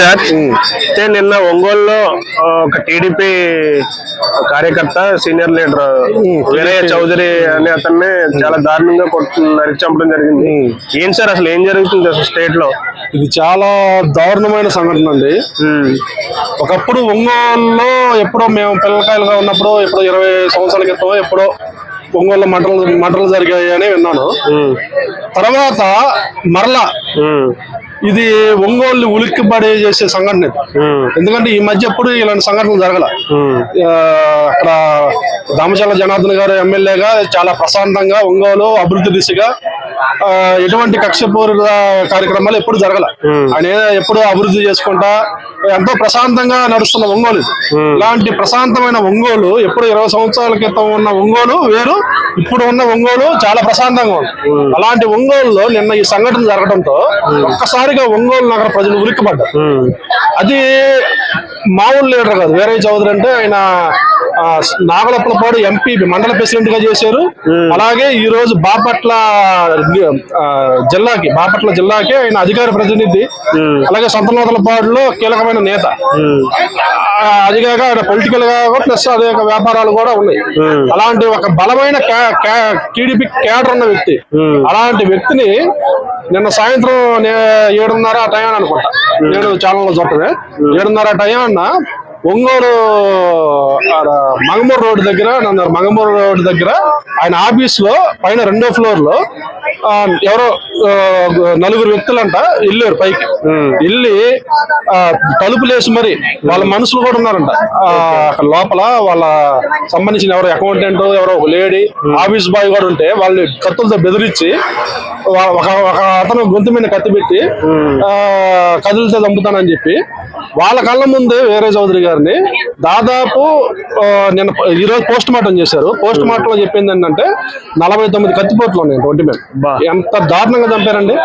Sir. అయితే నిన్న ఒంగోలులో ఒక టీడీపీ కార్యకర్త సీనియర్ లీడర్ వీరయ్య చౌదరి అనే అతన్ని చాలా దారుణంగా కొట్టు నరికి చంపడం జరిగింది ఏం సార్ అసలు ఏం జరుగుతుంది అసలు స్టేట్లో ఇది చాలా దారుణమైన సంఘటన అండి. ఒకప్పుడు ఒంగోలులో ఎప్పుడో మేము పిల్లకాయలుగా ఉన్నప్పుడు ఎప్పుడో ఇరవై సంవత్సరాల క్రితం ఎప్పుడో ఒంగోలు మంటలు మంటలు జరిగాయి అని విన్నాను. తర్వాత మరలా ఇది ఒంగోలు ఉలిక్కిపడి చేసే సంఘటన ఎందుకంటే ఈ మధ్య ఎప్పుడు ఇలాంటి సంఘటనలు జరగల. అక్కడ దామచల్ల జనార్దన్ గారు ఎమ్మెల్యేగా చాలా ప్రశాంతంగా ఒంగోలు అభివృద్ధి దిశగా ఎటువంటి కక్షపూరిత కార్యక్రమాలు ఎప్పుడు జరగల. ఆయన ఎప్పుడు అభివృద్ధి చేసుకుంటా ఎంతో ప్రశాంతంగా నడుస్తున్న ఒంగోలు. ఇలాంటి ప్రశాంతమైన ఒంగోలు ఎప్పుడు ఇరవై సంవత్సరాల క్రితం ఉన్న ఒంగోలు వేరు ఇప్పుడు ఉన్న ఒంగోలు చాలా ప్రశాంతంగా ఉంది. అలాంటి ఒంగోలులో నిన్న ఈ సంఘటన జరగడంతో ఒక్కసారిగా ఒంగోలు నగర ప్రజలు ఉలిక్కిపడ్డారు. ఉమ్, అది మామూలు లీడర్ కాదు వేరే చౌదరి అంటే ఆయన నాగలప్పలపాడు ఎంపీ మండల ప్రెసిడెంట్గా చేశారు అలాగే ఈ రోజు బాపట్ల జిల్లాకి బాపట్ల జిల్లాకి ఆయన అధికార ప్రతినిధి. అలాగే సొంతనోతలపాడులో కీలకమైన నేత. అది కాక ఆయన పొలిటికల్గా ప్లస్ అదే వ్యాపారాలు కూడా ఉన్నాయి. అలాంటి ఒక బలమైన టీడీపీ కేడర్ ఉన్న వ్యక్తి. అలాంటి వ్యక్తిని నిన్న సాయంత్రం ఏడున్నర ఆ టైం అనుకుంటా. ఏడు ఛానల్లో చూడటమే. ఏడున్నర ఆ టైం అన్న ఒంగోలు మంగమూరు రోడ్డు దగ్గర మంగమూరు రోడ్డు దగ్గర ఆయన ఆఫీస్లో పైన రెండో ఫ్లోర్లో ఎవరో నలుగురు వ్యక్తులంట వెళ్ళారు పైకి. వెళ్ళి తలుపులేసి మరి వాళ్ళ మనుషులు కూడా ఉన్నారంట. లోపల వాళ్ళ సంబంధించిన ఎవరో అకౌంటెంట్ ఎవరో ఒక లేడీ ఆఫీస్ బాయ్ కూడా ఉంటే వాళ్ళని కత్తులతో బెదిరించి ఒక ఒక అతను గొంతు మీద కత్తి పెట్టి కదిలితే చంపుతానని చెప్పి వాళ్ళ కళ్ళ ముందే వేరే చౌదరి గారిని దాదాపు ఆ, నిన్న ఈ రోజు పోస్ట్ మార్టం చేశారు. పోస్ట్ మార్టం లో చెప్పింది ఏంటంటే నలభై తొమ్మిది కత్తిపోట్లు ఉన్నాయి ఒంటి మీద. ఎంత దారుణంగా చంపారండి.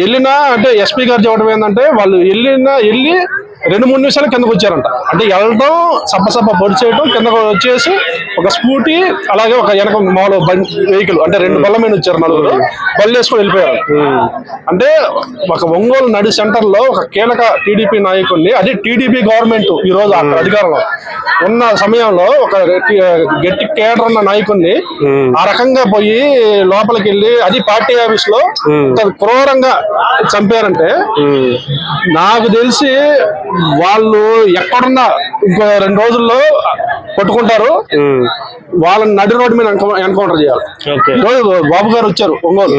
వెళ్ళినా అంటే ఎస్పీ గారు చెప్పడం ఏంటంటే వాళ్ళు వెళ్ళినా వెళ్ళి రెండు మూడు నిమిషాలు కిందకు వచ్చారంట. అంటే వెళ్ళడం సప్ప సప్ప పొడి చేయడం కిందకు వచ్చేసి ఒక స్కూటీ అలాగే ఒక వెనక మామూలు వెహికల్ అంటే రెండు బల్ల మీద వచ్చారు నలుగురు. బళ్ళు వేసుకొని వెళ్ళిపోయారు. అంటే ఒక ఒంగోలు నడి సెంటర్లో ఒక కీలక టీడీపీ నాయకుడిని అది టీడీపీ గవర్నమెంట్ ఈ రోజు అక్కడ అధికారంలో ఉన్న సమయంలో ఒక గట్టి కేడర్ ఉన్న నాయకుడిని ఆ రకంగా పోయి లోపలికి వెళ్ళి అది పార్టీ ఆఫీస్లో ఇంత క్రూరంగా చంపారంటే నాకు తెలిసి వాళ్ళు ఎక్కడున్నా ఇంకో రెండు రోజుల్లో పట్టుకుంటారు వాళ్ళని నడి రోడ్డు మీద ఎన్కౌ- ఎన్కౌంటర్ చేయాలి. ఈరోజు బాబు గారు వచ్చారు ఒంగోలు.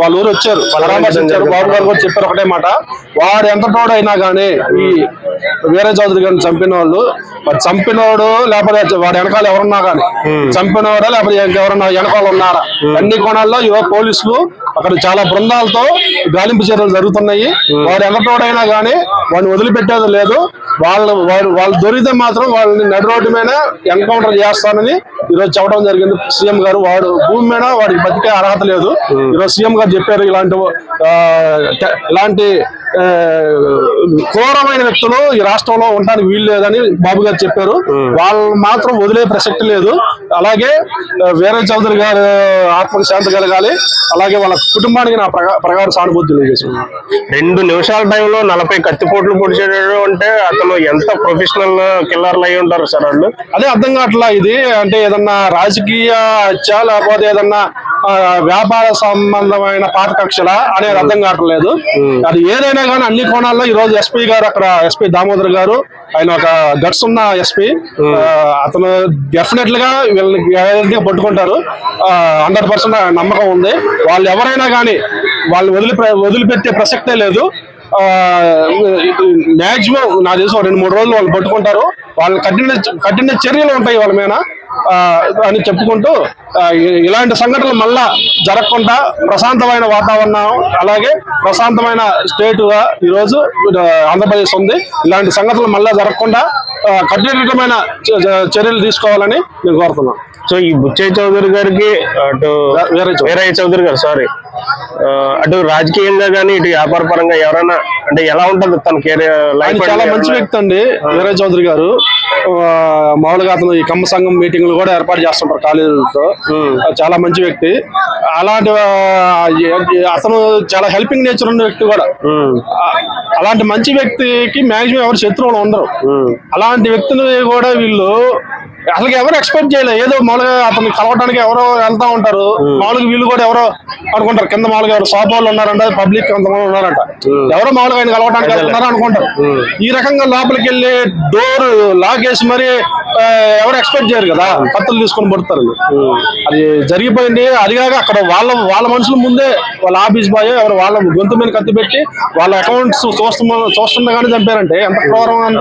వాళ్ళ ఊరు వచ్చారు. పరామర్శించారు. బాబు గారు కూడా చెప్పారు ఒకటే మాట. వాడు ఎంత తోడైనా గానీ ఈ వీర చౌదరి గారిని చంపిన వాళ్ళు వాడు చంపినోడు లేకపోతే వాడు వెనకాల ఎవరున్నా గానీ చంపినోడా లేకపోతే ఎవరన్నా వెనకాల ఉన్నారా? అన్ని కోణాల్లో ఇవో పోలీసులు అక్కడ చాలా బృందాలతో గాలింపు చర్యలు జరుగుతున్నాయి. వాడు ఎంత తోడైనా గానీ వాడిని వదిలిపెట్టేది లేదు. వాళ్ళు వాడు వాళ్ళు దొరికితే మాత్రం వాళ్ళని నడి రోడ్డు మీద ఎన్కౌంటర్ చేస్తానని ఈరోజు చెప్పడం జరిగింది. సీఎం గారు వాడు భూమి మీద వాడికి బతికే అర్హత లేదు. ఈరోజు సీఎం గారు చెప్పారు ఇలాంటి ఇలాంటి క్రూరమైన వ్యక్తులు ఈ రాష్ట్రంలో ఉండడానికి వీలు లేదని బాబు గారు చెప్పారు. వాళ్ళు మాత్రం వదిలే ప్రసక్తి లేదు. అలాగే వీర చౌదరి గారు ఆత్మకు శాంతి కలగాలి. అలాగే వాళ్ళ కుటుంబానికి నా ప్రగా- ప్రగాఢ సానుభూతి తెలియజేస్తున్నాను. రెండు నిమిషాల టైంలో నలభై కత్తిపోట్లు పొడిచాడు అంటే అతను ఎంత ప్రొఫెషనల్ కిల్లర్లు అయి ఉంటారు సార్ వాళ్ళు? అదే అర్థం కావట్లా ఇది. అంటే ఏదన్నా రాజకీయ హత్య లేకపోతే ఏదన్నా వ్యాపార సంబంధమైన పాత కక్షల అనేది అర్థం కావట్లేదు. అది ఏదైనా కానీ అన్ని కోణాల్లో ఈ రోజు ఎస్పీ గారు అక్కడ ఎస్పీ దామోదర్ గారు ఆయన ఒక గట్స్ ఉన్న ఎస్పీ. అతను డెఫినెట్గా వీళ్ళని పట్టుకుంటారు. హండ్రెడ్ పర్సెంట్ నమ్మకం ఉంది. వాళ్ళు ఎవరైనా కానీ వాళ్ళు వదిలి వదిలిపెట్టే ప్రసక్తే లేదు. మాక్సిమం నాకు తెలిసి రెండు మూడు రోజులు వాళ్ళు పట్టుకుంటారు. వాళ్ళ కఠిన కఠిన చర్యలు ఉంటాయి వాళ్ళ మీద. అని చెప్పుకుంటూ ఇలాంటి సంఘటనలు మళ్ళా జరగకుండా ప్రశాంతమైన వాతావరణం అలాగే ప్రశాంతమైన స్టేట్గా ఈరోజు ఆంధ్రప్రదేశ్ ఉంది. ఇలాంటి సంఘటనలు మళ్ళా జరగకుండా కఠినమైన చర్యలు తీసుకోవాలని నేను కోరుతున్నాను. సో ఈ బుచ్చయ్య చౌదరి గారికి అటు. వీరయ్య చౌదరి. గారు సారీ అటు రాజకీయంగా కానీ ఇటు వ్యాపార పరంగా ఎవరైనా అంటే ఎలా ఉంటుంది తన కెరీర్ లైఫ్ చాలా మంచి వ్యక్తి అండి వీరయ్య చౌదరి గారు. మామూలుగా అతను ఈ కమ్మ సంఘం మీటింగ్లు కూడా ఏర్పాటు చేస్తుంటారు కాలేజీలతో. చాలా మంచి వ్యక్తి. అలాంటి అతను చాలా హెల్పింగ్ నేచర్ ఉన్న వ్యక్తి కూడా. అలాంటి మంచి వ్యక్తికి మాక్సిమం ఎవరు శత్రువులు ఉండరు. అలాంటి వ్యక్తిని కూడా వీళ్ళు అసలు ఎవరు ఎక్స్పెక్ట్ చేయలేదు. ఏదో మామూలుగా అతన్ని కలవటానికి ఎవరో వెళ్తా ఉంటారు. మామూలుగా వీళ్ళు కూడా ఎవరో అనుకుంటారు. కింద మామూలుగా ఎవరు షాప్ వాళ్ళు ఉన్నారంట పబ్లిక్ కొంతమంది ఉన్నారంట. ఎవరో మామూలుగా ఆయన కలవటానికి వెళ్తున్నారు అనుకుంటారు. ఈ రకంగా లోపలికి వెళ్ళి డోర్ లాక్ వేసి మరి ఎవరు ఎక్స్పెక్ట్ చేయరు కదా. కత్తులు తీసుకొని పడతారు. అది జరిగిపోయింది. అదిగాక అక్కడ వాళ్ళ వాళ్ళ మనుషుల ముందే వాళ్ళ ఆఫీస్ బాయ్ ఎవరు వాళ్ళ గొంతు మీద కత్తి పెట్టి వాళ్ళ అకౌంట్స్ చూస్తున్నా చూస్తుండగానే చంపారంటే ఎంత క్రూరం అని.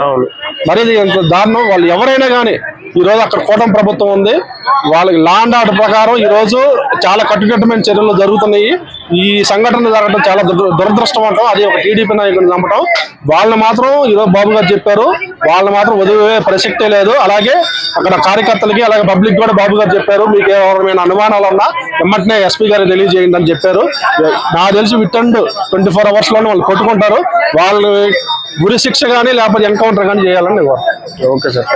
మరి ఎంత దారుణం. వాళ్ళు ఎవరైనా కానీ ఈ రోజు అక్కడ కూటమి ప్రభుత్వం ఉంది. వాళ్ళకి లాండ్ ఆర్డర్ ప్రకారం ఈరోజు చాలా కట్టుకట్టమైన చర్యలు జరుగుతున్నాయి. ఈ సంఘటన జరగడం చాలా దురదృష్టం అంటాం అది ఒక టీడీపీ నాయకుడిని నమ్మటం. వాళ్ళని మాత్రం ఈరోజు బాబు గారు చెప్పారు. వాళ్ళని మాత్రం వదిలే ప్రసక్తే లేదు. అలాగే అక్కడ కార్యకర్తలకి అలాగే పబ్లిక్ కూడా బాబు గారు చెప్పారు. మీకు ఎవరైనా అనుమానాలు ఉన్నా వెంటనే ఎస్పీ గారికి తెలియజేయండి అని చెప్పారు. నాకు తెలిసి విట్టండు ట్వంటీ ఫోర్ అవర్స్లోనే వాళ్ళు కొట్టుకుంటారు. వాళ్ళు గురి శిక్ష కానీ లేకపోతే ఎన్కౌంటర్ కానీ చేయాలని ఓకే సార్.